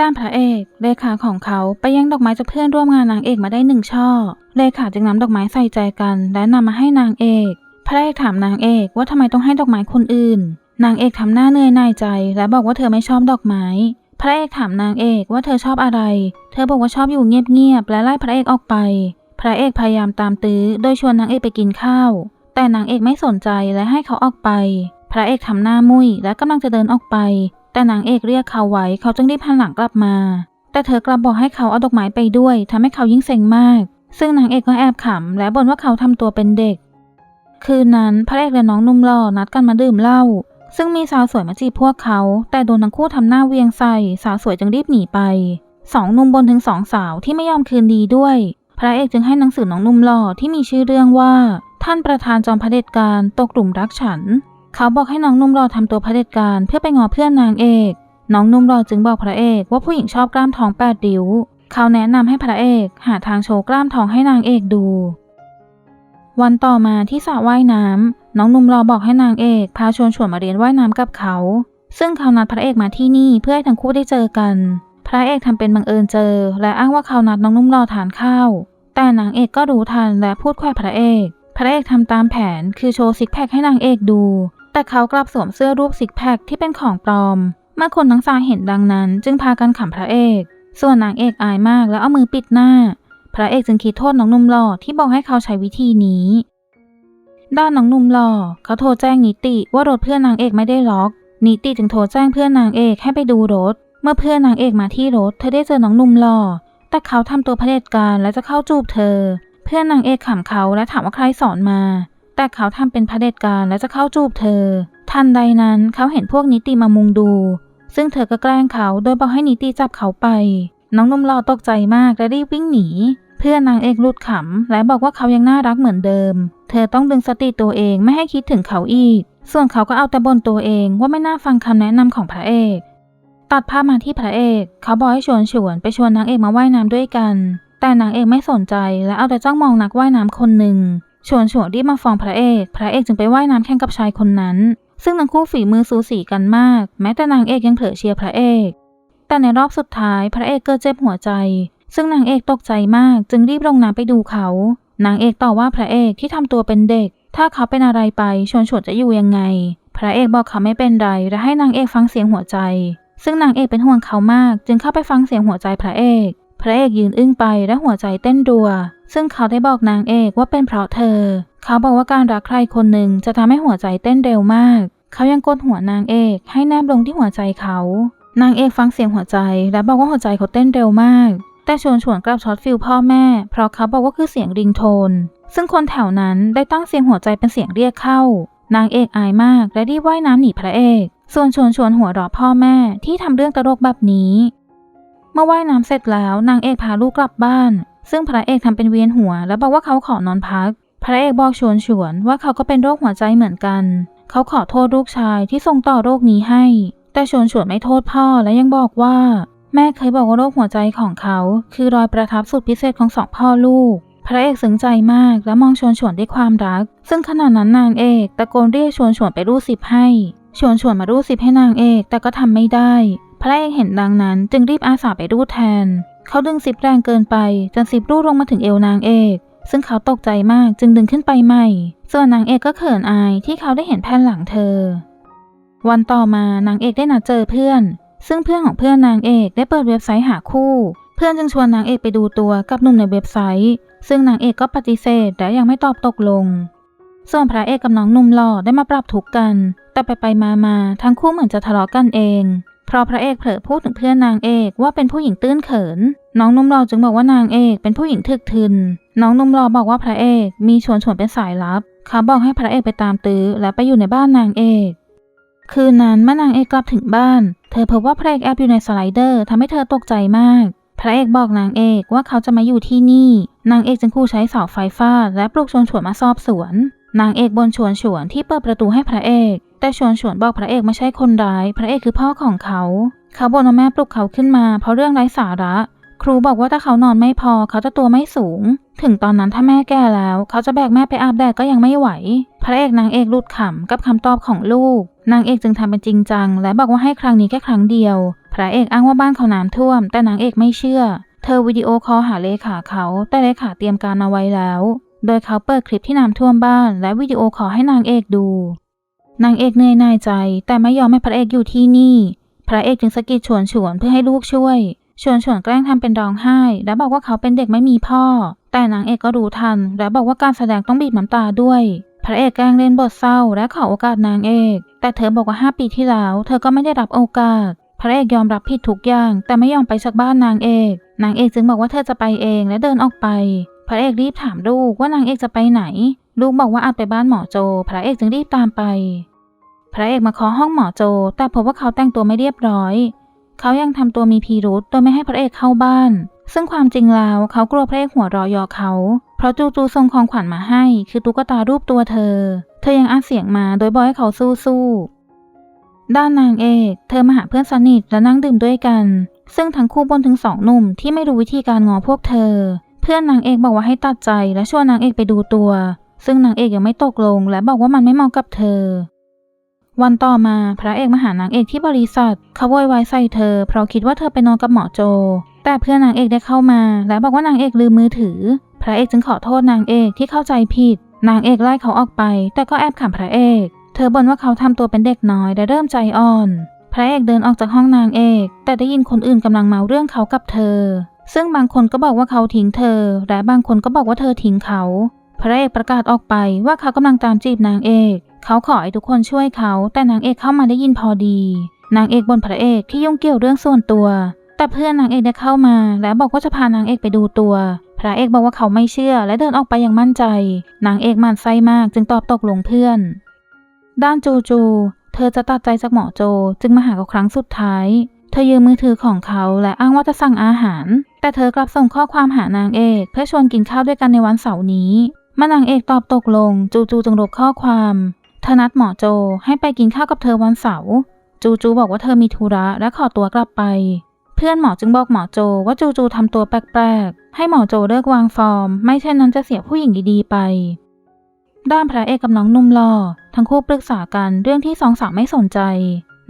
ด้านพระเอกเลขาของเขาไปย่งดอกไม้จากเพื่อนร่วมงานนางเอกมาได้หนึ่งช่อ เลขาจึงนำดอกไม้ใส่ใจกัน และนำมาให้นางเอก พระเอกถามนางเอกว่าทำไมต้องให้ดอกไม้คนอื่น นางเอกทำหน้าเหนื่อยหน่ายใจ และบอกว่าเธอไม่ชอบดอกไม้ พระเอกถามนางเอกว่าเธอชอบอะไร เธอบอกว่าชอบอยู่เงียบๆและไล่พระเอกออกไป พระเอกพยายามตามตื้อโดยชวนนางเอกไปกินข้าว แต่นางเอกไม่สนใจและให้เขาออกไป พระเอกทำหน้ามุยและกำลังจะเดินออกไป แต่นางเอกเรียกเขาไว้เขาจึงรีบหันหลังกลับมา แต่เธอกลับบอกให้เขาเอาดอกไม้ไปด้วยทำให้เขายิ่งเซ็งมาก ซึ่งนางเอกก็แอบขำและบ่นว่าเขาทำตัวเป็นเด็ก คืนนั้นพระเอกและน้องนุ่มหล่อนัดกันมาดื่มเหล้าซึ่งมีสาวสวยมาจีบพวกเขา แต่โดนทั้งคู่ทำหน้าเวียงใส่ สาวสวยจึงรีบหนีไปสองนุ่มบนถึงสองสาวที่ไม่ยอมคืนดีด้วย พระเอกจึงให้หนังสือน้องนุ่มหล่อที่มีชื่อเรื่องว่า ท่านประธานจอมพระเด็จการตกกลุ่มรักฉัน เขาบอกให้น้องนุ่มหล่อทำตัวเผด็จการเพื่อไปงอเพื่อนนางเอก น้องนุ่มหล่อจึงบอกพระเอกว่าผู้หญิงชอบกล้ามท้องแปดริ้ว เขาแนะนำให้พระเอกหาทางโชว์กล้ามท้องให้นางเอกดู วันต่อมาที่สระว่ายน้ำน้องนุ่มรอบอกให้นางเอกพาชวนชวนมาเรียนว่ายน้ำกับเขา ซึ่งเขานัดพระเอกมาที่นี่เพื่อให้ทั้งคู่ได้เจอกัน พระเอกทำเป็นบังเอิญเจอ และอ้างว่าเขานัดน้องนุ่มรอทานข้าว แต่นางเอกก็รู้ทันและพูดแขวะพระเอก พระเอกทำตามแผนคือโชว์ซิกแพคให้นางเอกดู แต่เขากลับสวมเสื้อรูปซิกแพคที่เป็นของปลอม เมื่อคนทั้งสามเห็นดังนั้น จึงพากันขำพระเอก ส่วนนางเอกอายมากแล้วเอามือปิดหน้า พระเอกจึงคิดโทษน้องหนุ่มหล่อที่บอกให้เขาใช้วิธีนี้ ด้านน้องหนุ่มหล่อเขาโทรแจ้งนิติว่ารถเพื่อนนางเอกไม่ได้ล็อก นิติจึงโทรแจ้งเพื่อนนางเอกให้ไปดูรถ เมื่อเพื่อนนางเอกมาที่รถ เธอได้เจอน้องหนุ่มหล่อแต่เขาทำตัวเผด็จการและจะเข้าจูบเธอ เพื่อนนางเอกขำเขาและถามว่าใครสอนมา แต่เขาทำเป็นเด็จการและจะเข้าจูบเธอ ทันใดนั้นเขาเห็นพวกนิติมามุงดู ซึ่งเธอก็แกล้งเขาโดยบอกให้นิติจับเขาไป น้องนุ่มหล่อตกใจมากและรีบวิ่งหนี เพื่อนนางเอกหลุดขำและบอกว่าเขายังน่ารักเหมือนเดิม เธอต้องดึงสติตัวเองไม่ให้คิดถึงเขาอีก ส่วนเขาก็เอาแต่บ่นตัวเองว่าไม่น่าฟังคำแนะนำของพระเอกตัดภาพมาที่พระเอก เขาบอกให้ชวนชวนไปชวนนางเอกมาว่ายน้ำด้วยกัน แต่นางเอกไม่สนใจและเอาแต่จ้องมองนักว่ายน้ำคนหนึ่ง ชวนชวนรีบมาฟ้องพระเอก พระเอกจึงไปว่ายน้ำแข่งกับชายคนนั้น ซึ่งทั้งคู่ฝีมือสูสีกันมาก แม้แต่นางเอกยังเผลอเชียร์พระเอก แต่ในรอบสุดท้ายพระเอกเกิดเจ็บหัวใจ ซึ่งนางเอกตกใจมาก จึงรีบลงน้ำไปดูเขา นางเอกต่อว่าพระเอกที่ทำตัวเป็นเด็ก ถ้าเขาเป็นอะไรไปชวนชวนจะอยู่ยังไง พระเอกบอกเขาไม่เป็นไรและให้นางเอกฟังเสียงหัวใจ ซึ่งนางเอกเป็นห่วงเขามาก จึงเข้าไปฟังเสียงหัวใจพระเอก พระเอกยืนอึ้งไปและหัวใจเต้นรัว ซึ่งเขาได้บอกนางเอกว่าเป็นเพราะเธอ เขาบอกว่าการรักใครคนหนึ่งจะทำให้หัวใจเต้นเร็วมาก เขายังกดหัวนางเอกให้แนบลงที่หัวใจเขา นางเอกฟังเสียงหัวใจ และบอกว่าหัวใจเขาเต้นเร็วมาก แต่ชวนชวนกลับช็อตฟิลพ่อแม่ เพราะเขาบอกว่าคือเสียงริงโทน ซึ่งคนแถวนั้นได้ตั้งเสียงหัวใจเป็นเสียงเรียกเข้า นางเอกอายมากและรีบว่ายน้ำหนีพระเอก ส่วนชวนชวนหัวเราะพ่อแม่ที่ทำเรื่องตลกแบบนี้ เมื่อว่ายน้ำเสร็จแล้ว นางเอกพาลูกกลับบ้าน ซึ่งพระเอกทำเป็นเวียนหัว แล้วบอกว่าเขาขอนอนพัก พระเอกบอกชวนชวนว่าเขาก็เป็นโรคหัวใจเหมือนกัน เขาขอโทษลูกชายที่ส่งต่อโรคนี้ให้ แต่ชวนชวนไม่โทษพ่อและยังบอกว่า แม่เคยบอกว่าโรคหัวใจของเขา คือรอยประทับสุดพิเศษของสองพ่อลูก พระเอกซึ้งใจมากและมองชวนชวนด้วยความรัก ซึ่งขณะนั้นนางเอกตะโกนเรียกชวนชวนไปรูดซิปให้ชวนชวนมารูดซิปให้นางเอกแต่ก็ทำไม่ได้ พระเอกเห็นดังนั้นจึงรีบอาสาไปรูดแทน เขาดึงซิปแรงเกินไป จนซิปรูดลงมาถึงเอวนางเอก ซึ่งเขาตกใจมากจึงดึงขึ้นไปใหม่ ส่วนนางเอกก็เขินอายที่เขาได้เห็นแผ่นหลังเธอ วันต่อมานางเอกได้นัดเจอเพื่อน ซึ่งเพื่อนของเพื่อนนางเอกได้เปิดเว็บไซต์หาคู่ เพื่อนจึงชวนนางเอกไปดูตัวกับหนุ่มในเว็บไซต์ ซึ่งนางเอกก็ปฏิเสธและยังไม่ตอบตกลง ส่วนพระเอกกับน้องหนุ่มหล่อได้มาปรับทุกข์กัน แต่ไปไปมามาทั้งคู่เหมือนจะทะเลาะกันเอง เพราะพระเอกเผลอพูดถึงเพื่อนนางเอกว่าเป็นผู้หญิงตื้นเขิน น้องนุ่มหล่อจึงบอกว่านางเอกเป็นผู้หญิงถึกทึน น้องนุ่มหล่อบอกว่าพระเอกมีชวนชวนเป็นสายลับ เขาบอกให้พระเอกไปตามตื้อและไปอยู่ในบ้านนางเอก คืนนั้นเมื่อนางเอกกลับถึงบ้าน เธอพบว่าพระเอกแอบอยู่ในสไลเดอร์ทำให้เธอตกใจมาก พระเอกบอกนางเอกว่าเขาจะมาอยู่ที่นี่ นางเอกจึงคู่ใช้เสาไฟฟ้า และปลุกชวนชวนมาสอบสวน นางเอกบนชวนชวนที่เปิดประตูให้พระเอก แต่ชวนชวนบอกพระเอกไม่ใช่คนร้าย พระเอกคือพ่อของเขา เขาบ่นว่าแม่ปลุกเขาขึ้นมา เพราะเรื่องไร้สาระ ครูบอกว่าถ้าเขานอนไม่พอเขาจะตัวไม่สูง ถึงตอนนั้นถ้าแม่แก่แล้ว เขาจะแบกแม่ไปอาบแดดก็ยังไม่ไหว พระเอกนางเอกรุดขำกับคำตอบของลูก นางเอกจึงทำเป็นจริงจัง และบอกว่าให้ครั้งนี้แค่ครั้งเดียว พระเอกอ้างว่าบ้านเขาน้ำท่วม แต่นางเอกไม่เชื่อ เธอวิดีโอคอลหาเลขาเขา แต่เลขาเตรียมการเอาไว้แล้ว โดยเขาเปิดคลิปที่น้ำท่วมบ้าน และวิดีโอคอลให้นางเอกดู นางเอกเหนื่อยหน่ายใจ แต่ไม่ยอมให้พระเอกอยู่ที่นี่ พระเอกจึงสะกิดชวนชวนเพื่อให้ลูกช่วย ชวนชวนแกล้งทำเป็นร้องไห้ และบอกว่าเขาเป็นเด็กไม่มีพ่อ แต่นางเอกก็รู้ทัน และบอกว่าการแสดงต้องบีบน้ำตาด้วย พระเอกแกล้งเล่นบทเศร้า และขอโอกาสนางเอก แต่เธอบอกว่า 5 ปีที่แล้ว เธอก็ไม่ได้รับโอกาส พระเอกยอมรับผิดทุกอย่าง แต่ไม่ยอมไปจากบ้านนางเอก นางเอกจึงบอกว่าเธอจะไปเองและเดินออกไป พระเอกรีบถามลูกว่านางเอกจะไปไหนลูกบอกว่าอาจไปบ้านหมอโจ พระเอกจึงรีบตามไป พระเอกมาเคาะห้องหมอโจ แต่พบว่าเขาแต่งตัวไม่เรียบร้อย เขายังทำตัวมีพิรุษโดยไม่ให้พระเอกเข้าบ้าน ซึ่งความจริงแล้วเขากลัวพระเอกหัวรอยอเขา เพราะจูจูส่งของขวัญมาให้ คือตุ๊กตารูปตัวเธอ เธอยังอัดเสียงมาโดยบอกให้เขาสู้ๆด้านนางเอก เธอมาหาเพื่อนสนิทและนั่งดื่มด้วยกัน ซึ่งทั้งคู่บนถึงสองหนุ่มที่ไม่รู้วิธีการงอพวกเธอ เพื่อนนางเอกบอกว่าให้ตัดใจและชวนนางเอกไปดูตัว ซึ่งนางเอกยังไม่ตกลงและบอกว่ามันไม่เหมาะกับเธอ วันต่อมาพระเอกมาหานางเอกที่บริษัทเขาโวยวายใส่เธอ เพราะคิดว่าเธอไปนอนกับหมอโจ แต่เพื่อนนางเอกได้เข้ามา และบอกว่านางเอกลืมมือถือ พระเอกจึงขอโทษนางเอกที่เข้าใจผิด นางเอกไล่เขาออกไป แต่ก็แอบขำพระเอก เธอบ่นว่าเขาทำตัวเป็นเด็กน้อยและเริ่มใจอ่อน พระเอกเดินออกจากห้องนางเอก แต่ได้ยินคนอื่นกำลังเมาเรื่องเขากับเธอ ซึ่งบางคนก็บอกว่าเขาทิ้งเธอ และบางคนก็บอกว่าเธอทิ้งเขา พระเอกประกาศออกไปว่าเขากำลังตามจีบนางเอก เขาขอให้ทุกคนช่วยเขา แต่นางเอกเข้ามาได้ยินพอดี นางเอกบนพระเอกที่ยุ่งเกี่ยวเรื่องส่วนตัว แต่เพื่อนนางเอกได้เข้ามา และบอกว่าจะพานางเอกไปดูตัว พระเอกบอกว่าเขาไม่เชื่อและเดินออกไปอย่างมั่นใจ นางเอกมันไส้มากจึงตอบตกลงเพื่อน ด้านจูจู เธอจะตัดใจจากหมอโจจึงมาหาเขาครั้งสุดท้าย เธอยืมมือถือของเขาและอ้างว่าจะสั่งอาหาร แต่เธอกลับส่งข้อความหานางเอกเพื่อชวนกินข้าวด้วยกันในวันเสาร์นี้เมื่อนางเอกตอบตกลง จูจูจึงลบข้อความ เธอนัดหมอโจให้ไปกินข้าวกับเธอวันเสาร์ จูจูบอกว่าเธอมีธุระและขอตัวกลับไป เพื่อนหมอจึงบอกหมอโจว่าจูจูทำตัวแปลกๆ ให้หมอโจเลิกวางฟอร์ม ไม่เช่นนั้นจะเสียผู้หญิงดีๆไป ด้านพระเอกกับน้องนุ่มรอ ทั้งคู่ปรึกษากันเรื่องที่สองสาวไม่สนใจ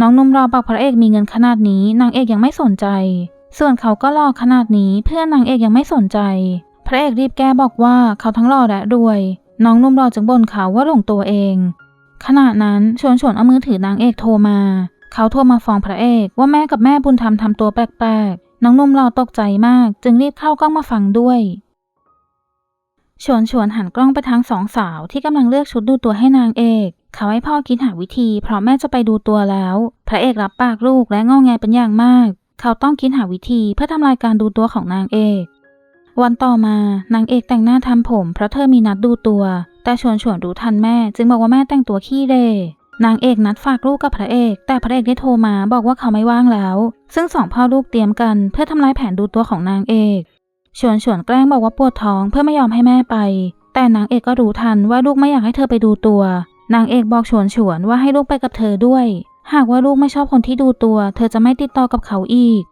น้องนุ่มรอบอกพระเอกมีเงินขนาดนี้ นางเอกยังไม่สนใจ ส่วนเขาก็รอขนาดนี้เพื่อนนางเอกยังไม่สนใจ พระเอกรีบแก้บอกว่าเขาทั้งรอและรวย น้องนุ่มรอจึงบ่นเขาว่าหลงตัวเอง ขณะนั้นชวนชวนเอามือถือนางเอกโทรมา เขาโทรมาฟ้องพระเอกว่าแม่กับแม่บุญธรรมทำตัวแปลกๆ น้องนุ่มรอตกใจมาก จึงรีบเข้ากล้องมาฟังด้วยชวนชวนหันกล้องไปทางสองสาวที่กำลังเลือกชุดดูตัวให้นางเอก เขาให้พ่อคิดหาวิธี เพราะแม่จะไปดูตัวแล้ว พระเอกรับปากลูกและงอแงเป็นอย่างมาก เขาต้องคิดหาวิธีเพื่อทำลายการดูตัวของนางเอก วันต่อมานางเอกแต่งหน้าทำผมเพราะเธอมีนัดดูตัว แต่ชวนชวนรู้ทันแม่ จึงบอกว่าแม่แต่งตัวขี้เรนางเอกนัดฝากลูกกับพระเอก แต่พระเอกได้โทรมาบอกว่าเขาไม่ว่างแล้ว ซึ่งสองพ่อลูกเตรียมกันเพื่อทำลายแผนดูตัวของนางเอกชวนชวนแกล้งบอกว่าปวดท้องเพื่อไม่ยอมให้แม่ไป แต่นางเอกก็รู้ทันว่าลูกไม่อยากให้เธอไปดูตัว นางเอกบอกชวนชวนว่าให้ลูกไปกับเธอด้วย หากว่าลูกไม่ชอบคนที่ดูตัว เธอจะไม่ติดต่อกับเขาอีก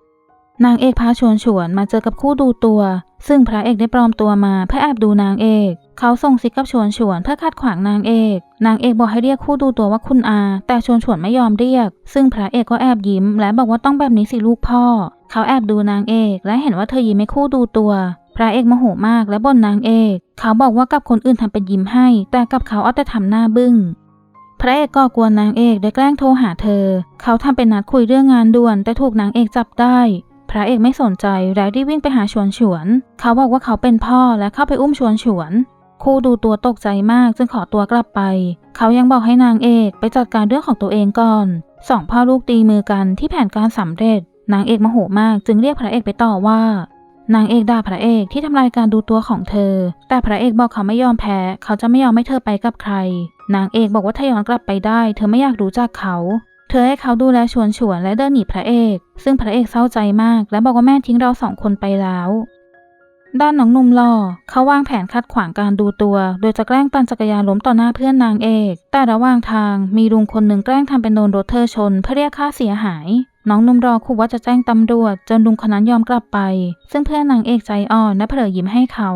นางเอกพาชวนชวนมาเจอกับคู่ดูตัว ซึ่งพระเอกได้ปลอมตัวมาเพื่อแอบดูนางเอก เขาส่งซิกกับชวนชวนเพื่อขัดขวางนางเอก นางเอกบอกให้เรียกคู่ดูตัวว่าคุณอา แต่ชวนชวนไม่ยอมเรียก ซึ่งพระเอกก็แอบยิ้ม และบอกว่าต้องแบบนี้สิลูกพ่อ เขาแอบดูนางเอก และเห็นว่าเธอยิ้มให้คู่ดูตัวพระเอกโมโหมากและบ่นนางเอก เขาบอกว่ากับคนอื่นทำเป็นยิ้มให้ แต่กับเขาเอาแต่ทำหน้าบึ้ง พระเอกก่อกวนนางเอกได้แกล้งโทรหาเธอ เขาทำเป็นนัดคุยเรื่องงานด่วน แต่ถูกนางเอกจับได้ พระเอกไม่สนใจและรีบวิ่งไปหาชวนฉวน เขาบอกว่าเขาเป็นพ่อและเข้าไปอุ้มชวนฉวน คู่ดูตัวตกใจมากจึงขอตัวกลับไป เขายังบอกให้นางเอกไปจัดการเรื่องของตัวเองก่อนสองพ่อลูกตีมือกันที่แผนการสำเร็จ นางเอกโมโหมากจึงเรียกพระเอกไปต่อว่า นางเอกด่าพระเอกที่ทำลายการดูตัวของเธอ แต่พระเอกบอกเขาไม่ยอมแพ้ เขาจะไม่ยอมให้เธอไปกับใคร นางเอกบอกว่าถ้าย้อนกลับไปได้ เธอไม่อยากรู้จักเขา เธอให้เขาดูแลชวนฉวนและเดินหนีพระเอก ซึ่งพระเอกเศร้าใจมาก และบอกว่าแม่ทิ้งเราสองคนไปแล้ว ด้านน้องหนุ่มหล่อเขาวางแผนขัดขวางการดูตัว โดยจะแกล้งปั่นจักรยานล้มต่อหน้าเพื่อนนางเอก แต่ระหว่างทางมีลุงคนหนึ่งแกล้งทำเป็นโดนรถเธอชน เพื่อเรียกค่าเสียหาย น้องหนุ่มรอขู่ว่าจะแจ้งตำรวจจนลุงคนนั้นยอมกลับไป ซึ่งเพื่อนนางเอกใจอ่อนและเผลอยิ้มให้เขา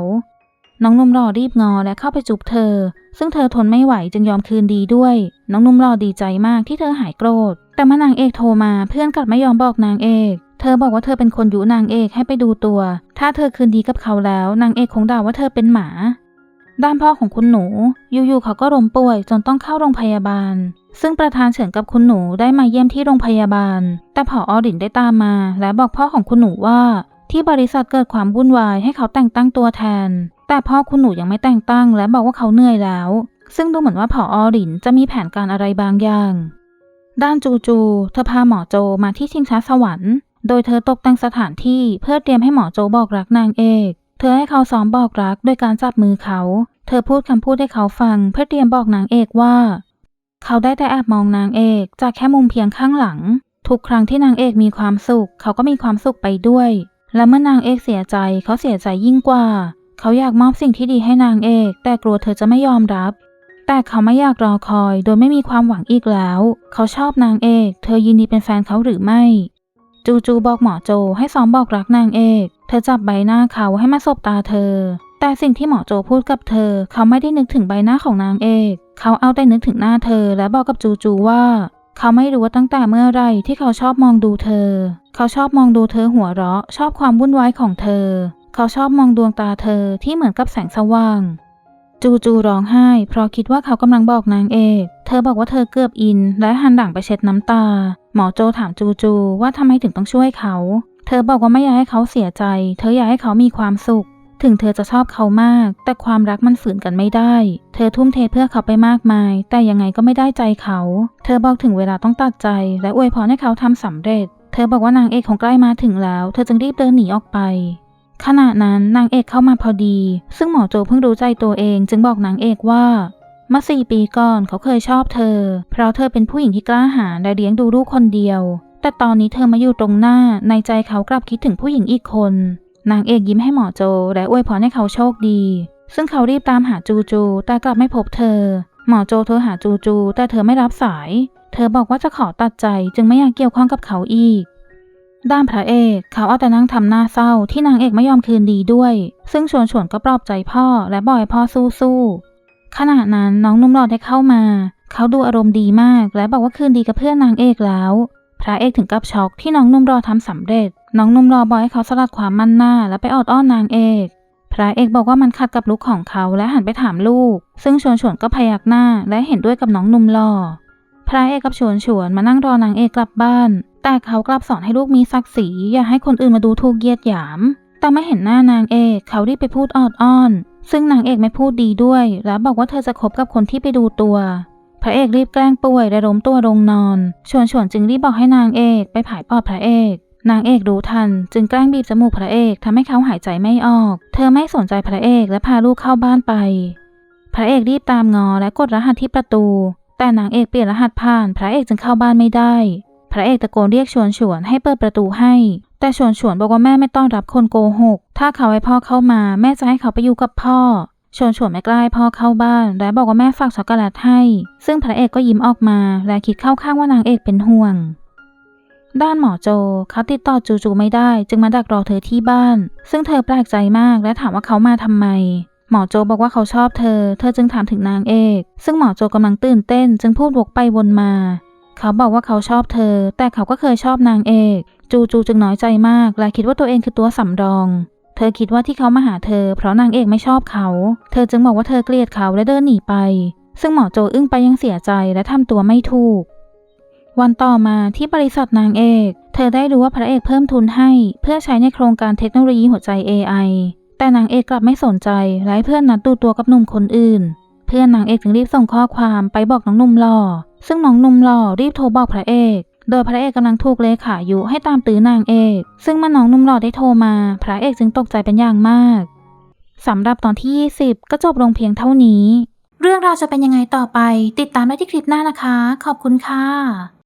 น้องหนุ่มรอรีบงอและเข้าไปจูบเธอ ซึ่งเธอทนไม่ไหวจึงยอมคืนดีด้วย น้องหนุ่มรอดีใจมากที่เธอหายโกรธ แต่เมื่อนางเอกโทรมาเพื่อนกลับไม่ยอมบอกนางเอก เธอบอกว่าเธอเป็นคนยุนางเอกให้ไปดูตัว ถ้าเธอคืนดีกับเขาแล้ว นางเอกคงด่าว่าเธอเป็นหมา ด้านพ่อของคุณหนู อยู่ๆเขาก็ล้มป่วยจนต้องเข้าโรงพยาบาล ซึ่งประธานเฉินกับคุณหนูได้มาเยี่ยมที่โรงพยาบาล แต่ผออดินได้ตามมา และบอกพ่อของคุณหนูว่าที่บริษัทเกิดความวุ่นวายให้เขาแต่งตั้งตัวแทน แต่พ่อคุณหนูยังไม่แต่งตั้ง และบอกว่าเขาเหนื่อยแล้ว ซึ่งดูเหมือนว่าผออดินจะมีแผนการอะไรบางอย่าง ด้านจูจูเธอพาหมอโจมาที่ชิงช้าสวรรค์โดยเธอตกแต่งสถานที่เพื่อเตรียมให้หมอโจบอกรักนางเอก เธอให้เขาซ้อมบอกรักโดยการจับมือเขา เธอพูดคำพูดให้เขาฟัง เพื่อเตรียมบอกนางเอกว่า เขาได้แต่แอบมองนางเอกจากแค่มุมเพียงข้างหลัง ทุกครั้งที่นางเอกมีความสุข เขาก็มีความสุขไปด้วย และเมื่อนางเอกเสียใจเขาเสียใจยิ่งกว่า เขาอยากมอบสิ่งที่ดีให้นางเอก แต่กลัวเธอจะไม่ยอมรับ แต่เขาไม่อยากรอคอย โดยไม่มีความหวังอีกแล้ว เขาชอบนางเอก เธอยินดีเป็นแฟนเขาหรือไม่ จูจูบอกหมอโจให้ซ้อมบอกรักนางเอก เธอจับใบหน้าเขาให้มาสบตาเธอ แต่สิ่งที่หมอโจพูดกับเธอ เขาไม่ได้นึกถึงใบหน้าของนางเอก เขาเอาแต่นึกถึงหน้าเธอ และบอกกับจูจูว่าเขาไม่รู้ว่าตั้งแต่เมื่อไรที่เขาชอบมองดูเธอ เขาชอบมองดูเธอหัวเราะ ชอบความวุ่นวายของเธอ เขาชอบมองดวงตาเธอที่เหมือนกับแสงสว่าง จูจูร้องไห้ เพราะคิดว่าเขากำลังบอกนางเอก เธอบอกว่าเธอเกือบอิน และหันหลังไปเช็ดน้ำตา หมอโจถามจูจูว่าทำไมถึงต้องช่วยเขา เธอบอกว่าไม่อยากให้เขาเสียใจ เธออยากให้เขามีความสุข ถึงเธอจะชอบเขามาก แต่ความรักมันฝืนกันไม่ได้ เธอทุ่มเทเพื่อเขาไปมากมาย แต่ยังไงก็ไม่ได้ใจเขา เธอบอกถึงเวลาต้องตัดใจ และอวยพรให้เขาทำสำเร็จ เธอบอกว่านางเอกคงใกล้มาถึงแล้ว เธอจึงรีบเดินหนีออกไป ขณะนั้นนางเอกเข้ามาพอดี ซึ่งหมอโจเพิ่งรู้ใจตัวเอง จึงบอกนางเอกว่าเมื่อสี่ปีก่อนเขาเคยชอบเธอ เพราะเธอเป็นผู้หญิงที่กล้าหาญและเลี้ยงดูลูกคนเดียว แต่ตอนนี้เธอมาอยู่ตรงหน้า ในใจเขากลับคิดถึงผู้หญิงอีกคน นางเอกยิ้มให้หมอโจ และอวยพรให้เขาโชคดี ซึ่งเขารีบตามหาจูจู แต่กลับไม่พบเธอ หมอโจโทรหาจูจู แต่เธอไม่รับสาย เธอบอกว่าจะขอตัดใจจึงไม่อยากเกี่ยวข้องกับเขาอีก ด้านพระเอกเขาเอาแต่นั่งทำหน้าเศร้าที่นางเอกไม่ยอมคืนดีด้วย ซึ่งชวนชวนก็ปลอบใจพ่อและบอกให้พ่อสู้ๆขณะนั้นน้องนุ่มหลอดได้เข้ามา เขาดูอารมณ์ดีมากและบอกว่าคืนดีกับเพื่อนนางเอกแล้ว พระเอกถึงกับช็อกที่น้องนุ่มรอทำสำเร็จ น้องนุ่มรอบอกให้เขาสลัดความมั่นหน้า และไปออดอ้อนนางเอก พระเอกบอกว่ามันขัดกับลุคของเขาและหันไปถามลูก ซึ่งชวนชวนก็พยักหน้าและเห็นด้วยกับน้องนุ่มหล่อ พระเอกกับชวนชวนมานั่งรอนางเอกกลับบ้าน แต่เขากลับสอนให้ลูกมีศักดิ์ศรีอย่าให้คนอื่นมาดูถูกเยียดหยาม แต่ไม่เห็นหน้านางเอกเขารีบไปพูดออดอ้อน ซึ่งนางเอกไม่พูดดีด้วย และบอกว่าเธอจะคบกับคนที่ไปดูตัว พระเอกรีบแกล้งป่วยและล้มตัวลงนอนชวนชวนจึงรีบบอกให้นางเอกไปผายปอดพระเอกนางเอกรู้ทัน จึงแกล้งบีบจมูกพระเอกทำให้เขาหายใจไม่ออก เธอไม่สนใจพระเอกและพาลูกเข้าบ้านไป พระเอกรีบตามงอและกดรหัสที่ประตู แต่นางเอกเปลี่ยนรหัสผ่าน พระเอกจึงเข้าบ้านไม่ได้ พระเอกตะโกนเรียกชวนชวนให้เปิดประตูให้ แต่ชวนชวนบอกว่าแม่ไม่ต้อนรับคนโกหก ถ้าเขาให้พ่อเข้ามา แม่จะให้เขาไปอยู่กับพ่อ ชวนชวนไม่กล้าให้พ่อเข้าบ้าน และบอกว่าแม่ฝากช็อกโกแลตให้ ซึ่งพระเอกก็ยิ้มออกมา และคิดเข้าข้างว่านางเอกเป็นห่วงด้านหมอโจเขาติดต่อจูจูไม่ได้ จึงมาดักรอเธอที่บ้าน ซึ่งเธอแปลกใจมากและถามว่าเขามาทำไม หมอโจบอกว่าเขาชอบเธอ เธอจึงถามถึงนางเอก ซึ่งหมอโจกำลังตื่นเต้น จึงพูดวกไปวนมา เขาบอกว่าเขาชอบเธอ แต่เขาก็เคยชอบนางเอก จูจูจึงน้อยใจมาก และคิดว่าตัวเองคือตัวสำรอง เธอคิดว่าที่เขามาหาเธอ เพราะนางเอกไม่ชอบเขา เธอจึงบอกว่าเธอเกลียดเขาและเดินหนีไป ซึ่งหมอโจอึ้งไปยังเสียใจและทำตัวไม่ถูก วันต่อมาที่บริษัทนางเอก เธอได้รู้ว่าพระเอกเพิ่มทุนให้ เพื่อใช้ในโครงการเทคโนโลยีหัวใจ AI แต่นางเอกกลับไม่สนใจและเพื่อนนัดดูตัวกับหนุ่มคนอื่น เพื่อนนางเอกจึงรีบส่งข้อความไปบอกน้องหนุ่มหล่อ ซึ่งน้องหนุ่มหล่อรีบโทรบอกพระเอก โดยพระเอกกำลังถูกเลขาอยุให้ตามตื้อนางเอก ซึ่งเมื่อน้องหนุ่มหล่อได้โทรมา พระเอกจึงตกใจเป็นอย่างมากสำหรับตอนที่ 20 ก็จบลงเพียงเท่านี้ เรื่องราวจะเป็นยังไงต่อไป ติดตามได้ที่คลิปหน้านะคะ ขอบคุณค่ะ